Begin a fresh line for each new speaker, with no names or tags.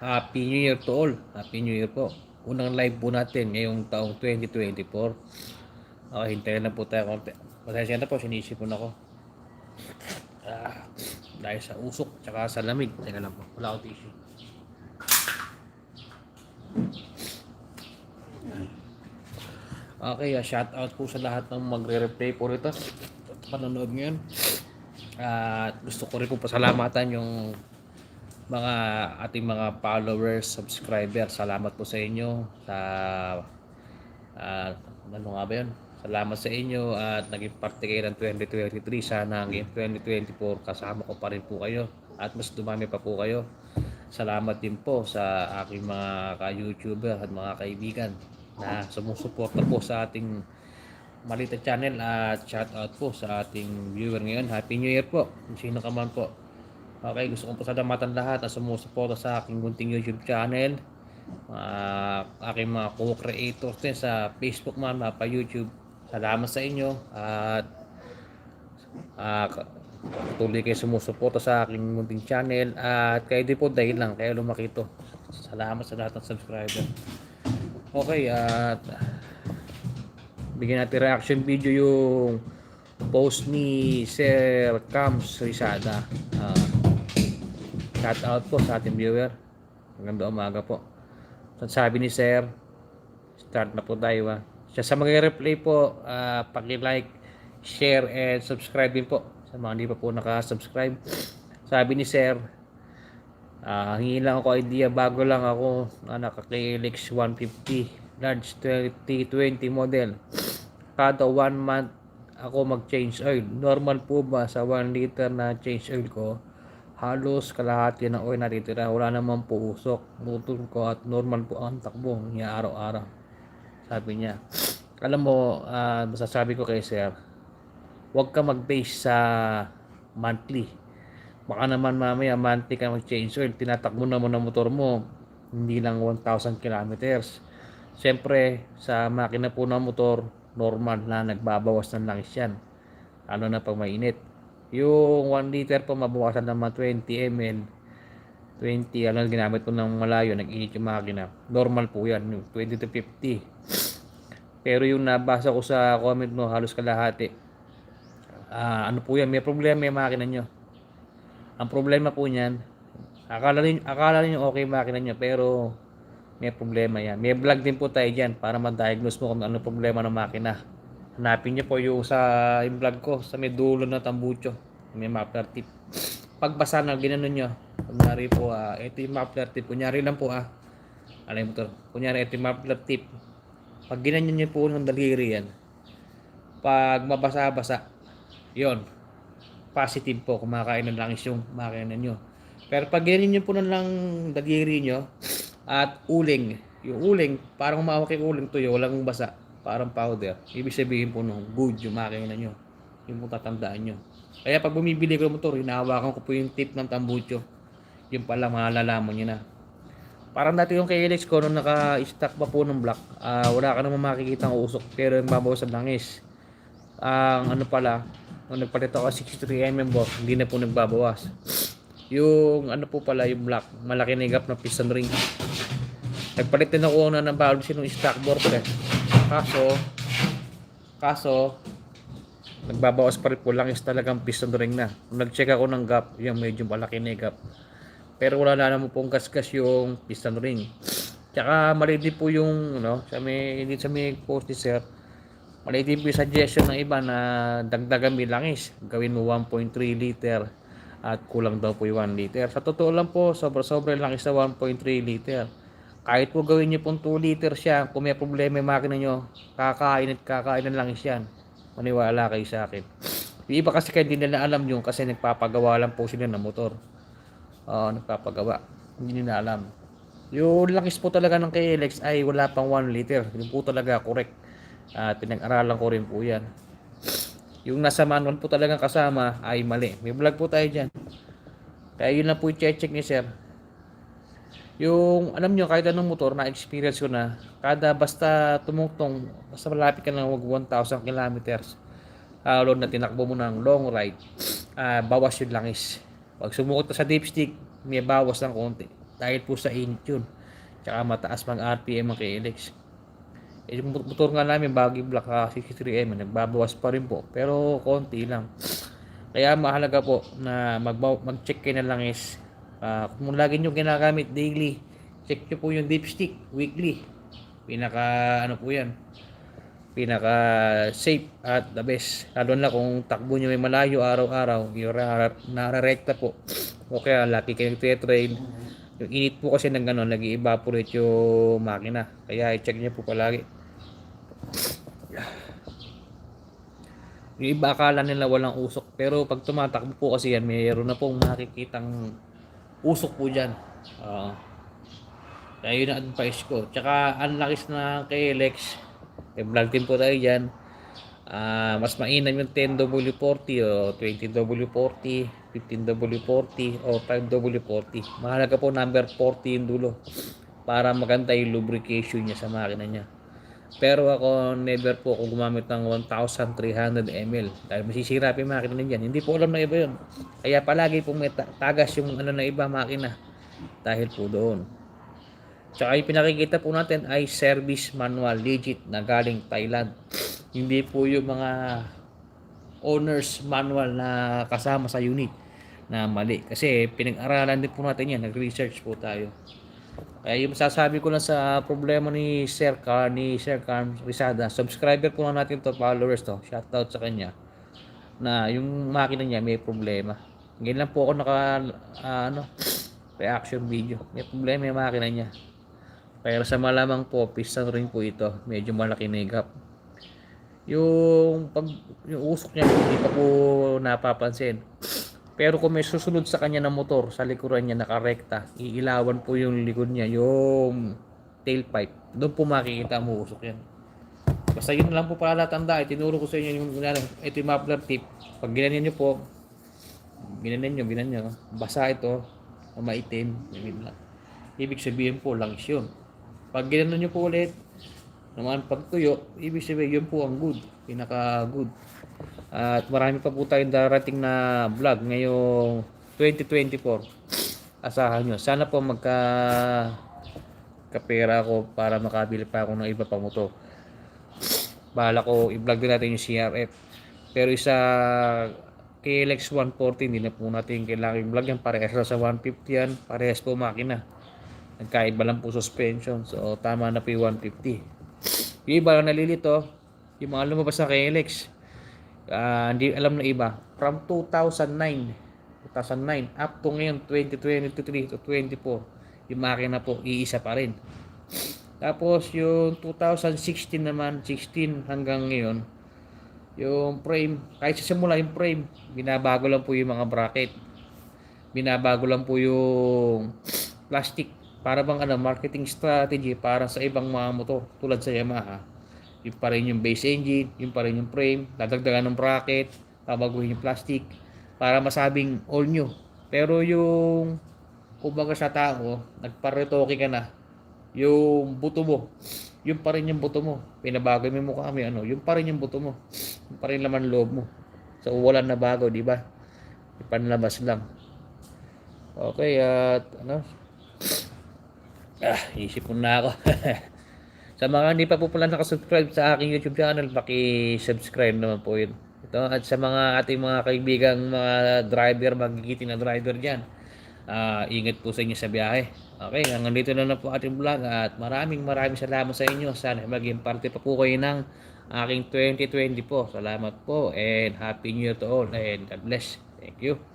Happy New Year to all. Happy New Year po. Unang live po natin ngayong taong 2024. Okay, hintayin na po tayo. Pasensya na po, sinisipon ako. Ah, dahil sa usok, tsaka sa lamig. Teka lang po, wala akong tissue. Okay, uh, shout out po sa lahat ng magre-replay po rito. Panonood ngayon. At gusto ko rin po pasalamatan yung mga ating mga followers, subscribers. Salamat po sa inyo sa ah, ano nga ba yun? Salamat sa inyo at naging parte kayo ng 2023. Sana ang 2024 kasama ko pa rin po kayo at mas dumami pa po kayo. Salamat din po sa aking mga ka-YouTuber at mga kaibigan na sumusuporta po sa ating Malita channel at shout out po sa ating viewer ngayon. Happy New Year po. Sino ka man po. Okay, gusto kong pasalamatan lahat na sumusuporta sa aking gunting YouTube channel. Uh, aking mga co-creators din sa Facebook man, mga pa YouTube. Salamat sa inyo at uh, tuloy kayo sumusuporta sa aking gunting channel at kayo din po dahil lang kaya lumaki ito. Salamat sa lahat ng subscriber. Okay, at bigyan natin reaction video yung post ni Sir Cams Rizada. Shout out po sa ating viewer. Maganda umaga po. So, sabi ni Sir, start na po tayo ha. Siya sa mga replay po, uh, paki-like, share, and subscribe din po. Sa mga hindi pa po nakasubscribe. Sabi ni Sir, uh, hingi lang ako idea bago lang ako uh, naka-KLX 150 large 2020 model kada 1 month ako mag-change oil. Normal po ba sa 1 liter na change oil ko? Halos kalahati ng oil natitira. Wala naman po usok. Motor ko at normal po ang takbo niya araw-araw. Sabi niya. Alam mo, uh, masasabi ko kay sir, huwag ka mag-base sa monthly. Baka naman mamaya monthly ka mag-change oil. Tinatakbo naman ang motor mo. Hindi lang 1,000 kilometers. Siyempre, sa makina po ng motor, normal na nagbabawas ng langis yan. Ano na pag mainit. Yung 1 liter po mabawasan ng mga 20 ml. 20, ano ginamit po ng malayo, nag-init yung makina. Normal po yan, yung 20 to 50. Pero yung nabasa ko sa comment mo, halos kalahati. Ah, ano po yan, may problema yung makina nyo. Ang problema po niyan, akala niyo akala niyo okay makina nyo, pero may problema yan. May vlog din po tayo dyan para ma-diagnose mo kung ano problema ng makina. Hanapin niyo po yung sa yung vlog ko sa may dulo ng tambucho. May muffler tip. Pagbasa na ginanon nyo. Kunyari po, uh, ito yung muffler tip. Kunyari lang po ah. Alam mo to. Kunyari ito yung muffler tip. Pag ginanyan nyo po ng daliri yan, pag mabasa-basa, yon positive po, kumakain ng langis yung makina nyo. Pero pag ganyan nyo po ng lang daliri nyo, at uling. Yung uling, parang umawak yung uling tuyo, walang basa, parang powder. Ibig sabihin po nung good yung makina nyo. Yung po tatandaan nyo. Kaya pag bumibili ko ng motor, hinahawakan ko po yung tip ng tambucho. Yung pala malalaman nyo na. Parang dati yung KLX ko nung naka-stack pa po ng black, uh, wala ka naman makikita ang usok pero yung babawas ang langis. Ang uh, ano pala, nung nagpalit ako 63mm box, hindi na po nagbabawas. Yung ano po pala, yung black, malaki na gap ng piston ring. Nagpalit din ako na ng valve sinong stock board eh. Kaso, kaso, nagbabawas pa rin po lang is talagang piston ring na. Nag-check ako ng gap, yung medyo malaki na gap. Pero wala na naman pong gasgas yung piston ring. Tsaka mali din po yung, ano, sa may, hindi sa may post ni sir, mali din po yung suggestion ng iba na dagdagan may langis. Gawin mo 1.3 liter at kulang daw po yung 1 liter. Sa totoo lang po, sobra-sobra langis sa 1.3 liter. Kahit po gawin nyo pong 2 liter siya, kung may problema yung makina nyo, kakain at kakain ng langis yan. Maniwala kayo sa akin. Yung iba kasi kaya hindi nila alam yung kasi nagpapagawa lang po sila ng motor. Oo, uh, nagpapagawa. Hindi nila alam. Yung langis po talaga ng KLX ay wala pang 1 liter. Yung po talaga correct. At uh, pinag-aralan ko rin po yan. Yung nasa manual po talagang kasama ay mali. May vlog po tayo dyan. Kaya yun lang po i-check ni sir. Yung, alam nyo, kahit anong motor, na-experience ko na, kada basta tumungtong, basta malapit ka ng wag 1,000 kilometers, lalo na tinakbo mo ng long ride, uh, bawas yung langis. Pag sumukot ka sa dipstick, may bawas ng konti. Dahil po sa init yun. Tsaka mataas mag RPM ang KLX. Eh, yung motor nga namin, baggy black uh, 63M, nagbabawas pa rin po. Pero konti lang. Kaya mahalaga po na mag mag-check kayo na lang is uh, kung lagi nyo ginagamit daily, check nyo po yung dipstick weekly. Pinaka ano po yan, pinaka safe at the best. Lalo na kung takbo nyo may malayo araw-araw, nararekta po. O kaya laki kayo trail yung init po kasi ng gano'n, nag evaporate yung makina. Kaya i-check nyo po palagi. Yung iba akala nila walang usok. Pero pag tumatakbo po kasi yan, mayroon na pong makikitang usok po dyan. Uh, kaya yun ang advice ko. Tsaka unlocks na kay Lex. May vlog din po tayo dyan. Uh, mas mainam yung 10W40 o 20W40, 15W40 o 5W40. Mahalaga po number 40 yung dulo para maganda yung lubrication niya sa makina niya. Pero ako never po ako gumamit ng 1,300 ml dahil masisira pa yung makina niyan. Hindi po alam na iba yun. Kaya palagi pong may tagas yung ano na iba makina dahil po doon. Tsaka yung pinakikita po natin ay service manual legit na galing Thailand. Hindi po yung mga owner's manual na kasama sa unit na mali. Kasi pinag-aralan din po natin yan. Nag-research po tayo. Kaya yung masasabi ko lang sa problema ni Sir Car, ni Sir Carm Rizada, subscriber po lang natin to, followers to, shoutout sa kanya, na yung makina niya may problema. Ngayon lang po ako naka, uh, ano, reaction video. May problema yung makina niya. Pero sa malamang po, piston rin po ito. Medyo malaki na yung gap. Yung, pag, yung usok niya, hindi pa po napapansin. Pero kung may susunod sa kanya na motor, sa likuran niya nakarekta, iilawan po yung likod niya, yung tailpipe. Doon po makikita mo usok yan. Basta yun lang po pala tanda. Tinuro ko sa inyo yung ito yung muffler tip. Pag ginanyan nyo po, ginanyan nyo, ginanyan nyo. Basa ito, maitim. Ibig sabihin po, langis yun. Pag ginanyan nyo po ulit, naman pagtuyo, ibig sabihin yun po ang good. Pinaka good. At marami pa po tayong darating na vlog ngayong 2024. Asahan nyo. Sana po magka kapera ako para makabili pa ako ng iba pang motor. Bahala ko i-vlog din natin yung CRF. Pero isa KLX 140 hindi na po natin kailangan i-vlog yan. Parehas sa 150 yan. Parehas po makina. Nagkaiba lang po suspension. So tama na po yung 150. Yung iba nalilito. Yung mga lumabas na KLX uh, hindi alam na iba. From 2009 2009 up to ngayon 2023 to 24 yung makina po iisa pa rin. Tapos yung 2016 naman 16 hanggang ngayon yung frame kahit sa simula yung frame binabago lang po yung mga bracket. Binabago lang po yung plastic para bang ano marketing strategy para sa ibang mga motor tulad sa Yamaha yung pa rin yung base engine, yung pa rin yung frame, dadagdagan ng bracket, babaguhin yung plastic para masabing all new. Pero yung kumbaga sa tao, nagparetoke ka na, yung buto mo, yung pa rin yung buto mo. Pinabago mo mo kami, ano, yung pa rin yung buto mo. Yung pa rin laman loob mo. So, wala na bago, di ba? Ipanlabas lang. Okay, at ano? Ah, isip mo na ako. Sa mga hindi pa po pala nakasubscribe sa aking YouTube channel, paki-subscribe naman po yun. Ito, at sa mga ating mga kaibigang mga driver, magigiting na driver dyan, uh, ingat po sa inyo sa biyahe. Okay, hanggang dito na lang po ating vlog at maraming maraming salamat sa inyo. Sana maging parte pa po kayo ng aking 2020 po. Salamat po and Happy New Year to all and God bless. Thank you.